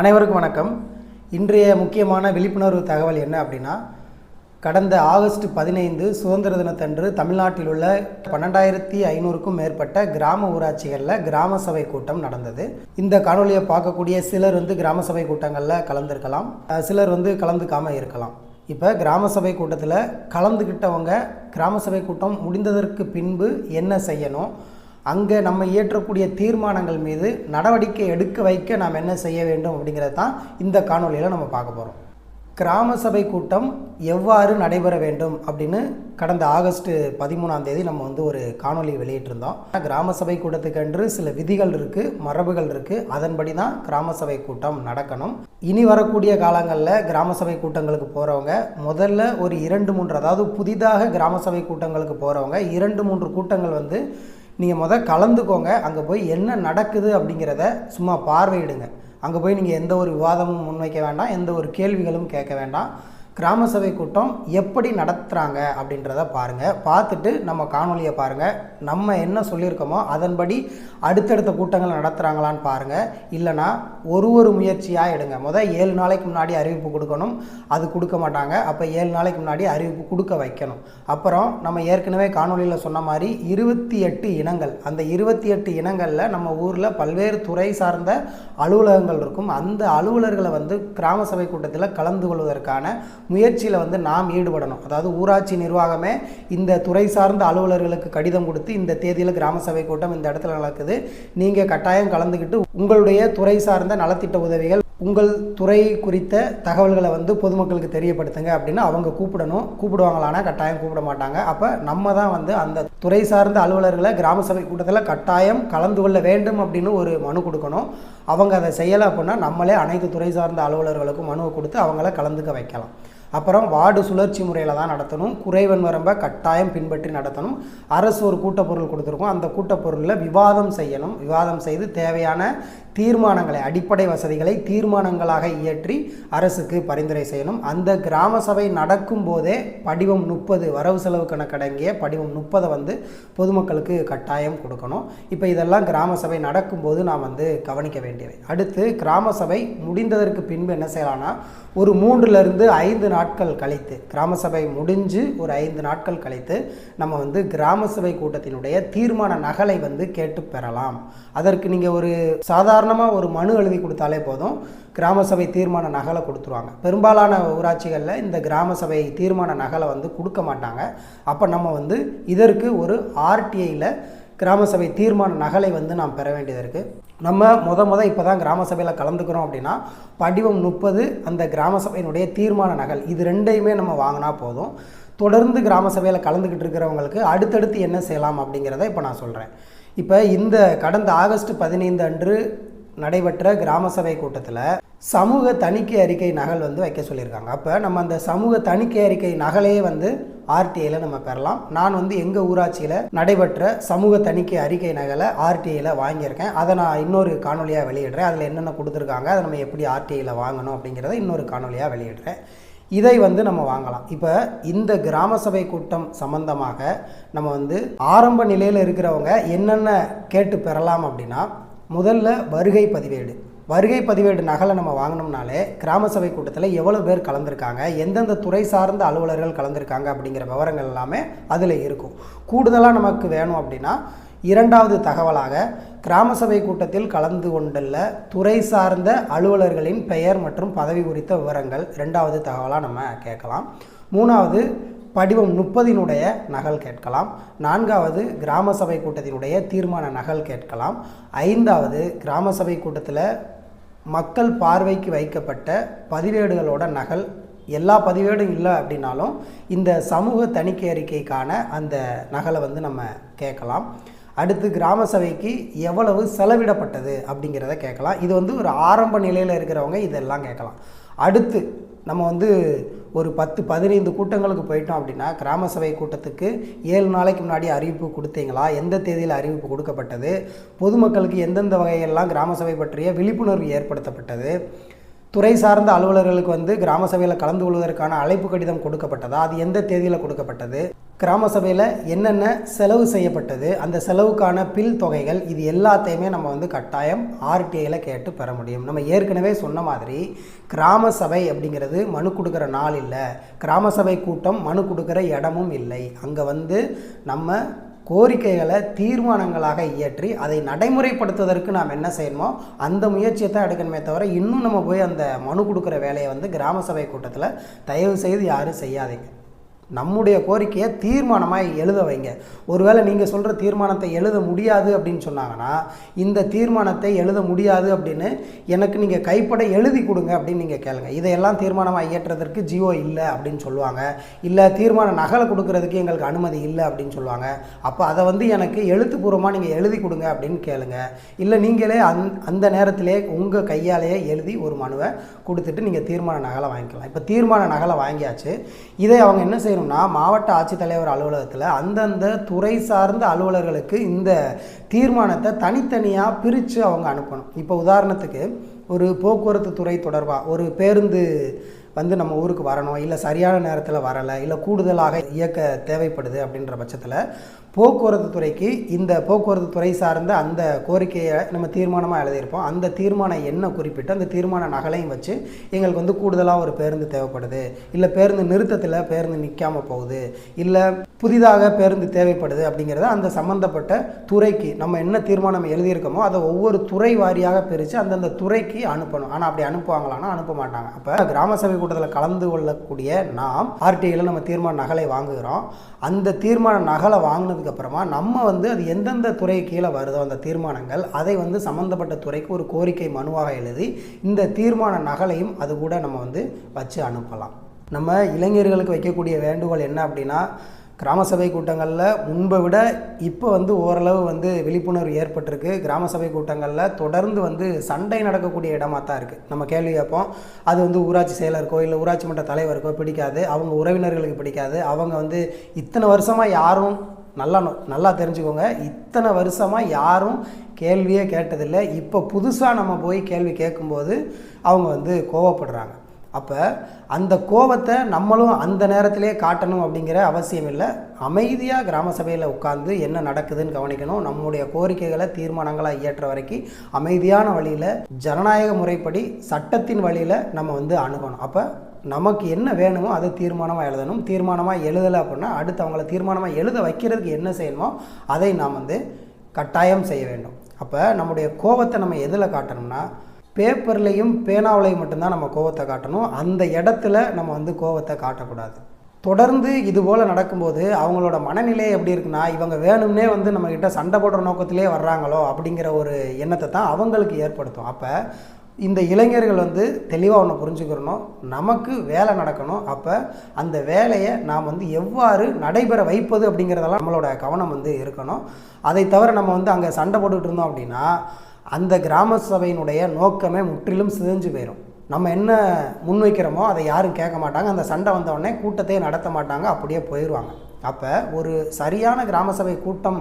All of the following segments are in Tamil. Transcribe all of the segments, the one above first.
அனைவருக்கும் வணக்கம். இன்றைய முக்கியமான விழிப்புணர்வு தகவல் என்ன அப்படின்னா கடந்த ஆகஸ்ட் பதினைந்து சுதந்திர தினத்தன்று தமிழ்நாட்டில் உள்ள பன்னெண்டாயிரத்தி ஐநூறுக்கும் மேற்பட்ட கிராம ஊராட்சிகளில் கிராம சபை கூட்டம் நடந்தது. இந்த காணொலியை பார்க்கக்கூடிய சிலர் வந்து கிராம சபை கூட்டங்களில் கலந்துருக்கலாம். சிலர் வந்து கலந்துக்காமல் இருக்கலாம். இப்போ கிராம சபை கூட்டத்தில் கலந்துக்கிட்டவங்க கிராம சபை கூட்டம் முடிந்ததற்கு பின்பு என்ன செய்யணும் அங்கே நம்ம இயற்றக்கூடிய தீர்மானங்கள் மீது நடவடிக்கை எடுக்க வைக்க நாம் என்ன செய்ய வேண்டும் அப்படிங்கிறது தான் இந்த காணொலியில் நம்ம பார்க்க போகிறோம் கிராம சபை கூட்டம் எவ்வாறு நடைபெற வேண்டும் அப்படின்னு கடந்த ஆகஸ்ட் பதிமூணாம் தேதி நம்ம வந்து ஒரு காணொலி வெளியிட்டிருந்தோம். கிராம சபை கூட்டத்துக்கென்று சில விதிகள் இருக்குது மரபுகள் இருக்குது அதன்படி தான் கிராம சபை கூட்டம் நடக்கணும். இனி வரக்கூடிய காலங்களில் கிராம சபை கூட்டங்களுக்கு போகிறவங்க முதல்ல ஒரு இரண்டு மூன்று அதாவது புதிதாக கிராம சபை கூட்டங்களுக்கு போகிறவங்க இரண்டு மூன்று கூட்டங்கள் வந்து நீங்கள் முதல் கலந்துக்கோங்க. அங்கே போய் என்ன நடக்குது அப்படிங்கிறத சும்மா பார்வையிடுங்க. அங்கே போய் நீங்கள் எந்த ஒரு விவாதமும் முன்வைக்க வேண்டாம். எந்த ஒரு கேள்விகளும் கேட்க வேண்டாம். கிராம சபை கூட்டம் எப்படி நடத்துகிறாங்க அப்படின்றத பாருங்கள் பார்த்துட்டு நம்ம காணொலியை பாருங்கள் நம்ம என்ன சொல்லியிருக்கோமோ அதன்படி அடுத்தடுத்த கூட்டங்கள் நடத்துகிறாங்களான்னு பாருங்கள் இல்லைனா ஒரு ஒரு முயற்சியாக எடுங்க. முதல் ஏழு நாளைக்கு முன்னாடி அறிவிப்பு கொடுக்கணும். அது கொடுக்க மாட்டாங்க. அப்போ ஏழு நாளைக்கு முன்னாடி அறிவிப்பு கொடுக்க வைக்கணும். அப்புறம் நம்ம ஏற்கனவே காணொலியில் சொன்ன மாதிரி இருபத்தி எட்டு இனங்கள். அந்த இருபத்தி எட்டு இனங்களில் நம்ம ஊரில் பல்வேறு துறை சார்ந்த அலுவலகங்கள் இருக்கும். அந்த அலுவலர்களை வந்து கிராம சபை கூட்டத்தில் கலந்து கொள்வதற்கான முயற்சியில் வந்து நாம் ஈடுபடணும். அதாவது ஊராட்சி நிர்வாகமே இந்த துறை சார்ந்த அலுவலர்களுக்கு கடிதம் கொடுத்து இந்த தேதியில் கிராம சபை கூட்டம் இந்த இடத்துல நடக்குது. நீங்கள் கட்டாயம் கலந்துக்கிட்டு உங்களுடைய துறை சார்ந்த நலத்திட்ட உதவிகள் உங்கள் துறை குறித்த தகவல்களை வந்து பொதுமக்களுக்கு தெரியப்படுத்துங்க அப்படின்னு அவங்க கூப்பிடணும். கூப்பிடுவாங்களானா கட்டாயம் கூப்பிட மாட்டாங்க. அப்போ நம்ம தான் வந்து அந்த துறை சார்ந்த அலுவலர்களை கிராம சபை கூட்டத்தில் கட்டாயம் கலந்து கொள்ள வேண்டும் அப்படின்னு ஒரு மனு கொடுக்கணும். அவங்க அதை செய்யலை அப்படின்னா நம்மளே அனைத்து துறை சார்ந்த அலுவலர்களுக்கும் மனுவை கொடுத்து அவங்கள கலந்துக்க வைக்கலாம். அப்புறம் வார்டு சுழற்சி முறையில் தான் நடத்தணும். குறைவன் வரம்பை கட்டாயம் பின்பற்றி நடத்தணும். அரசு ஒரு கூட்டப்பொருள் கொடுத்துருக்கோம். அந்த கூட்டப்பொருளில் விவாதம் செய்யணும். விவாதம் செய்து தேவையான தீர்மானங்களை அடிப்படை வசதிகளை தீர்மானங்களாக இயற்றி அரசுக்கு பரிந்துரை செய்யணும். அந்த கிராம சபை நடக்கும் போதே படிவம் முப்பது வரவு செலவு கணக்கடங்கிய படிவம் முப்பதை வந்து பொதுமக்களுக்கு கட்டாயம் கொடுக்கணும். இப்போ இதெல்லாம் கிராம சபை நடக்கும்போது நாம் வந்து கவனிக்க வேண்டியவை. அடுத்து கிராம சபை முடிந்ததற்கு பின்பு என்ன செய்யலாம்னா ஒரு மூன்றுலேருந்து ஐந்து நாட்கள் கழித்து கிராம சபை முடிஞ்சு ஒரு ஐந்து நாட்கள் கழித்து நம்ம வந்து கிராம சபை கூட்டத்தினுடைய தீர்மான நகலை வந்து கேட்டு பெறலாம். அதற்கு நீங்கள் ஒரு சாதாரண சாதாரணமாக ஒரு மனு எழுதி கொடுத்தாலே போதும். கிராம சபை தீர்மான நகலை கொடுத்துருவாங்க. பெரும்பாலான ஊராட்சிகளில் இந்த கிராம சபை தீர்மான நகலை வந்து கொடுக்க மாட்டாங்க. அப்போ நம்ம வந்து இதற்கு ஒரு ஆர்டிஐயில் கிராம சபை தீர்மான நகலை வந்து நாம் பெற வேண்டியது இருக்குது நம்ம முத முத இப்போ தான் கிராம சபையில் கலந்துக்கிறோம் அப்படின்னா படிவம் முப்பது அந்த கிராம சபையினுடைய தீர்மான நகல். இது ரெண்டையுமே நம்ம வாங்கினா போதும். தொடர்ந்து கிராம சபையில் கலந்துக்கிட்டு இருக்கிறவங்களுக்கு அடுத்தடுத்து என்ன செய்யலாம் அப்படிங்கிறத இப்போ நான் சொல்கிறேன் இப்போ இந்த கடந்த ஆகஸ்ட் பதினைந்து அன்று நடைபெற்ற கிராம சபை கூட்டத்தில் சமூக தணிக்கை அறிக்கை நகல் வந்து வைக்க சொல்லியிருக்காங்க. அப்போ நம்ம அந்த சமூக தணிக்கை அறிக்கை நகலே வந்து ஆர்டிஐயில் நம்ம பெறலாம். நான் வந்து எங்கள் ஊராட்சியில் நடைபெற்ற சமூக தணிக்கை அறிக்கை நகலை ஆர்டிஐயில் வாங்கியிருக்கேன். அதை நான் இன்னொரு காணொலியாக வெளியிடுறேன். அதில் என்னென்ன கொடுத்துருக்காங்க அதை நம்ம எப்படி ஆர்டிஐயில் வாங்கணும் அப்படிங்கிறத இன்னொரு காணொலியாக வெளியிடுறேன். இதை வந்து நம்ம வாங்கலாம். இப்போ இந்த கிராம சபை கூட்டம் சம்பந்தமாக நம்ம வந்து ஆரம்ப நிலையில் இருக்கிறவங்க என்னென்ன கேட்டு பெறலாம் அப்படின்னா முதல்ல வருகை பதிவேடு. வருகை பதிவேடு நகலை நம்ம வாங்கினோம்னாலே கிராம சபை கூட்டத்தில் எவ்வளோ பேர் கலந்துருக்காங்க எந்தெந்த துறை சார்ந்த அலுவலர்கள் கலந்துருக்காங்க அப்படிங்கிற விவரங்கள் எல்லாமே அதில் இருக்கும். கூடுதலாக நமக்கு வேணும் அப்படின்னா இரண்டாவது தகவலாக கிராம சபை கூட்டத்தில் கலந்து கொண்டுள்ள துறை சார்ந்த அலுவலர்களின் பெயர் மற்றும் பதவி குறித்த விவரங்கள் ரெண்டாவது தகவலாக நம்ம கேட்கலாம். மூணாவது படிவம் முப்பதினுடைய நகல் கேட்கலாம். நான்காவது கிராம சபை கூட்டத்தினுடைய தீர்மான நகல் கேட்கலாம். ஐந்தாவது கிராம சபை கூட்டத்தில் மக்கள் பார்வைக்கு வைக்கப்பட்ட பதிவேடுகளோட நகல். எல்லா பதிவேடும் இல்லை அப்படின்னாலும் இந்த சமூக தணிக்கை அறிக்கைக்கான அந்த நகலை வந்து நம்ம கேட்கலாம். அடுத்து கிராம சபைக்கு எவ்வளவு செலவிடப்பட்டது அப்படிங்கிறத கேட்கலாம். இது வந்து ஒரு ஆரம்ப நிலையில் இருக்கிறவங்க இதெல்லாம் கேட்கலாம். அடுத்து நம்ம வந்து ஒரு பத்து பதினைந்து கூட்டங்களுக்கு போயிட்டோம் அப்படின்னா கிராம சபை கூட்டத்துக்கு ஏழு நாளைக்கு முன்னாடி அறிவிப்பு கொடுத்தீங்களா? எந்த தேதியில் அறிவிப்பு கொடுக்கப்பட்டது? பொதுமக்களுக்கு எந்தெந்த வகையெல்லாம் கிராம சபை பற்றிய விழிப்புணர்வு ஏற்படுத்தப்பட்டது? துறை சார்ந்த அலுவலர்களுக்கு வந்து கிராம சபையில் கலந்து கொள்வதற்கான அழைப்பு கடிதம் கொடுக்கப்பட்டதா? அது எந்த தேதியில் கொடுக்கப்பட்டது? கிராம சபையில் என்னென்ன செலவு செய்யப்பட்டது அந்த செலவுக்கான பில் தொகைகள் இது எல்லாத்தையுமே நம்ம வந்து கட்டாயம் ஆர்டிஐயில் கேட்டு பெற முடியும். நம்ம ஏற்கனவே சொன்ன மாதிரி கிராம சபை அப்படிங்கிறது மனு கொடுக்குற நாள் இல்லை. கிராம சபை கூட்டம் மனு கொடுக்குற இடமும் இல்லை. அங்கே வந்து நம்ம கோரிக்கைகளை தீர்மானங்களாக இயற்றி அதை நடைமுறைப்படுத்துவதற்கு நாம் என்ன செய்யணுமோ அந்த முயற்சியை தான் எடுக்கணுமே தவிர இன்னும் நம்ம போய் அந்த மனு கொடுக்குற வேலையை வந்து கிராம சபை கூட்டத்தில் தயவு செய்து யாரும் செய்யாதீங்க. நம்முடைய கோரிக்கையை தீர்மானமாக எழுத வைங்க. ஒருவேளை நீங்கள் சொல்கிற தீர்மானத்தை எழுத முடியாது அப்படின்னு சொன்னாங்கன்னா இந்த தீர்மானத்தை எழுத முடியாது அப்படின்னு எனக்கு நீங்கள் கைப்பட எழுதி கொடுங்க அப்படின்னு நீங்கள் கேளுங்க. இதையெல்லாம் தீர்மானமாக இயற்றுறதற்கு ஜியோ இல்லை அப்படின்னு சொல்லுவாங்க. இல்லை தீர்மான நகலை கொடுக்கறதுக்கு எங்களுக்கு அனுமதி இல்லை அப்படின்னு சொல்லுவாங்க. அப்போ அதை வந்து எனக்கு எழுத்துப்பூர்வமாக நீங்கள் எழுதி கொடுங்க அப்படின்னு கேளுங்க. இல்லை நீங்களே அந் அந்த நேரத்திலே உங்கள் கையாலேயே எழுதி ஒரு மனுவை கொடுத்துட்டு நீங்கள் தீர்மான நகலை வாங்கிக்கலாம். இப்போ தீர்மான நகலை வாங்கியாச்சு. இதை அவங்க என்ன செய்யணும்னா மாவட்ட ஆட்சித்தலைவர் அலுவலகத்தில் அந்தந்த துறை சார்ந்த அலுவலர்களுக்கு இந்த தீர்மானத்தை தனித்தனியாக பிரித்து அவங்க அனுப்பணும். இப்போ உதாரணத்துக்கு ஒரு போக்குவரத்து துறை தொடர்பாக ஒரு பேருந்து வந்து நம்ம ஊருக்கு வரணும் இல்லை சரியான நேரத்தில் வரலை இல்லை கூடுதலாக இயக்க தேவைப்படுது அப்படின்ற பட்சத்தில் போக்குவரத்து துறைக்கு இந்த போக்குவரத்து துறை சார்ந்த அந்த கோரிக்கையை நம்ம தீர்மானமாக எழுதியிருப்போம். அந்த தீர்மானம் என்ன குறிப்பிட்டு அந்த தீர்மான நகலையும் வச்சு எங்களுக்கு வந்து கூடுதலாக ஒரு பேருந்து தேவைப்படுது. இல்லை பேருந்து நிறுத்தத்தில் பேருந்து நிற்காம போகுது. இல்லை புதிதாக பேருந்து தேவைப்படுது அப்படிங்கிறத அந்த சம்மந்தப்பட்ட துறைக்கு நம்ம என்ன தீர்மானம் எழுதியிருக்கோமோ அதை ஒவ்வொரு துறை வாரியாக பிரித்து அந்தந்த துறைக்கு அனுப்பணும். ஆனால் அப்படி அனுப்புவாங்களான்னா அனுப்ப மாட்டாங்க. அப்போ கிராம சபை கூட்டத்தில் கலந்து கொள்ளக்கூடிய நாம் ஆர்டிஐயில் நம்ம தீர்மான நகலை வாங்குகிறோம். அந்த தீர்மான நகலை வாங்கினதுக்கு அப்புறமா நம்ம வந்து அது எந்தெந்த துறை கீழே வருதோ அந்த தீர்மானங்கள் அதை வந்து சம்மந்தப்பட்ட துறைக்கு ஒரு கோரிக்கை மனுவாக எழுதி இந்த தீர்மான நகலையும் அது கூட நம்ம வந்து வச்சு அனுப்பலாம். நம்ம இளைஞர்களுக்கு வைக்கக்கூடிய வேண்டுகோள் என்ன அப்படின்னா கிராம சபை கூட்டங்களில் முன்பை விட இப்போ வந்து ஓரளவு வந்து விழிப்புணர்வு ஏற்பட்டிருக்கு. கிராம சபை கூட்டங்களில் தொடர்ந்து வந்து சண்டை நடக்கக்கூடிய இடமா தான் இருக்குது நம்ம கேள்வி கேட்போம் அது வந்து ஊராட்சி செயலருக்கோ இல்லை ஊராட்சி மன்ற தலைவருக்கோ பிடிக்காது. அவங்க உறவினர்களுக்கு பிடிக்காது. அவங்க வந்து இத்தனை வருஷமாக யாரும் நல்லா நல்லா தெரிஞ்சுக்கோங்க. இத்தனை வருஷமாக யாரும் கேள்வியே கேட்டதில்லை. இப்போ புதுசாக நம்ம போய் கேள்வி கேட்கும்போது அவங்க வந்து கோவப்படுறாங்க. அப்போ அந்த கோபத்தை நம்மளும் அந்த நேரத்திலே காட்டணும் அப்படிங்கிற அவசியம் இல்லை. அமைதியாக கிராம சபையில் உட்கார்ந்து என்ன நடக்குதுன்னு கவனிக்கணும். நம்முடைய கோரிக்கைகளை தீர்மானங்களாக இயற்ற வரைக்கும் அமைதியான வழியில் ஜனநாயக முறைப்படி சட்டத்தின் வழியில் நம்ம வந்து அணுகணும். அப்போ நமக்கு என்ன வேணுமோ அதை தீர்மானமாக எழுதணும். தீர்மானமாக எழுதலை அப்படின்னா அடுத்து அவங்கள தீர்மானமாக எழுத வைக்கிறதுக்கு என்ன செய்யணுமோ அதை நாம் வந்து கட்டாயம் செய்ய வேண்டும். அப்போ நம்முடைய கோபத்தை நம்ம எதில் காட்டணும்னா பேப்பர்லேயும் பேனாவிலையும் மட்டும்தான் நம்ம கோவத்தை காட்டணும். அந்த இடத்துல நம்ம வந்து கோவத்தை காட்டக்கூடாது. தொடர்ந்து இது போல் நடக்கும்போது அவங்களோட மனநிலை எப்படி இருக்குன்னா இவங்க வேணும்னே வந்து நம்மக்கிட்ட சண்டை போடுற நோக்கத்திலே வர்றாங்களோ அப்படிங்கிற ஒரு எண்ணத்தை தான் அவங்களுக்கு ஏற்படுத்தும். அப்போ இந்த இளைஞர்கள் வந்து தெளிவாக ஒன்று புரிஞ்சுக்கிறணும். நமக்கு வேலை நடக்கணும். அப்போ அந்த வேலையை நாம் வந்து எவ்வாறு நடைபெற வைப்பது அப்படிங்கிறதெல்லாம் நம்மளோட கவனம் வந்து இருக்கணும். அதை தவிர நம்ம வந்து அங்கே சண்டை போட்டுக்கிட்டு இருந்தோம் அப்படின்னா அந்த கிராம சபையினுடைய நோக்கமே முற்றிலும் சிதைஞ்சு போயிடும் நம்ம என்ன முன்வைக்கிறோமோ அதை யாரும் கேட்க மாட்டாங்க. அந்த சண்டை வந்தவுடனே கூட்டத்தையே நடத்த மாட்டாங்க. அப்படியே போயிடுவாங்க அப்போ ஒரு சரியான கிராம சபை கூட்டம்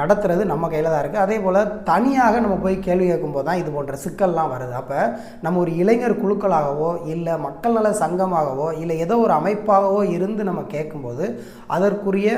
நடத்துறது நம்ம கையில் தான் இருக்குது அதே போல் தனியாக நம்ம போய் கேள்வி கேட்கும்போது தான் இது போன்ற சிக்கல்லாம் வருது. அப்போ நம்ம ஒரு இளைஞர் குழுக்களாகவோ இல்லை மக்கள் நல சங்கமாகவோ இல்லை ஏதோ ஒரு அமைப்பாகவோ இருந்து நம்ம கேட்கும்போது அதற்குரிய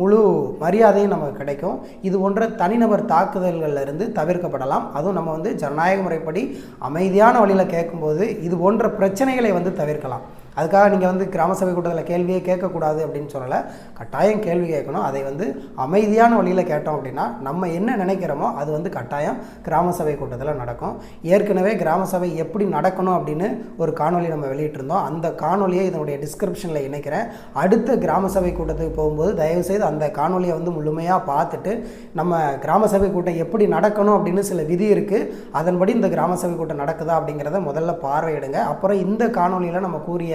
முழு மரியாதையும் நமக்கு கிடைக்கும். இது போன்ற தனிநபர் தாக்குதல்கள்ல இருந்து தவிர்க்கப்படலாம். அதுவும் நம்ம வந்து ஜனநாயக முறைப்படி அமைதியான வழியில் கேட்கும்போது இது போன்ற பிரச்சனைகளை வந்து தவிர்க்கலாம். அதுக்காக நீங்கள் வந்து கிராம சபை கூட்டத்தில் கேள்வியே கேட்கக்கூடாது அப்படின்னு சொல்லலை. கட்டாயம் கேள்வி கேட்கணும். அதை வந்து அமைதியான வழியில் கேட்டோம் அப்படின்னா நம்ம என்ன நினைக்கிறோமோ அது வந்து கட்டாயம் கிராம சபை கூட்டத்தில் நடக்கும். ஏற்கனவே கிராம சபை எப்படி நடக்கணும் அப்படின்னு ஒரு காணொலி நம்ம வெளியிட்டிருந்தோம். அந்த காணொலியை இதனுடைய டிஸ்கிரிப்ஷனில் இணைக்கிறேன். அடுத்த கிராம சபை கூட்டத்துக்கு போகும்போது தயவுசெய்து அந்த காணொலியை வந்து முழுமையாக பார்த்துட்டு நம்ம கிராம சபை கூட்டம் எப்படி நடக்கணும் அப்படின்னு சில விதி இருக்குது அதன்படி இந்த கிராம சபை கூட்டம் நடக்குதா அப்படிங்கிறத முதல்ல பார்வையிடுங்க. அப்புறம் இந்த காணொலியில் நம்ம கூறிய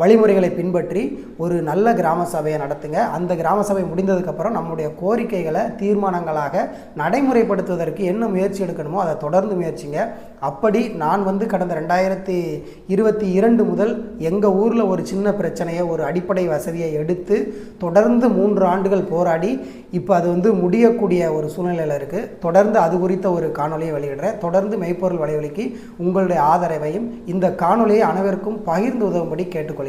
வழிமுறைகளை பின்பற்றி ஒரு நல்ல கிராம சபையை நடத்துங்க. அந்த கிராம சபை முடிந்ததுக்கப்புறம் நம்முடைய கோரிக்கைகளை தீர்மானங்களாக நடைமுறைப்படுத்துவதற்கு என்ன முயற்சி எடுக்கணுமோ அதை தொடர்ந்து முயற்சிங்க. அப்படி நான் வந்து கடந்த ரெண்டாயிரத்தி இருபத்தி இரண்டு முதல் எங்கள் ஊரில் ஒரு சின்ன பிரச்சனையை ஒரு அடிப்படை வசதியை எடுத்து தொடர்ந்து மூன்று ஆண்டுகள் போராடி இப்போ அது வந்து முடியக்கூடிய ஒரு சூழ்நிலையில் இருக்குது தொடர்ந்து அது குறித்த ஒரு காணொலியை வெளியிடுறேன். தொடர்ந்து மெய்ப்பொருள் வலைவலிக்கு உங்களுடைய ஆதரவையும் இந்த காணொலியை அனைவருக்கும் பகிர்ந்து உதவும்படி கேட்டுக்கொள்கிறேன்.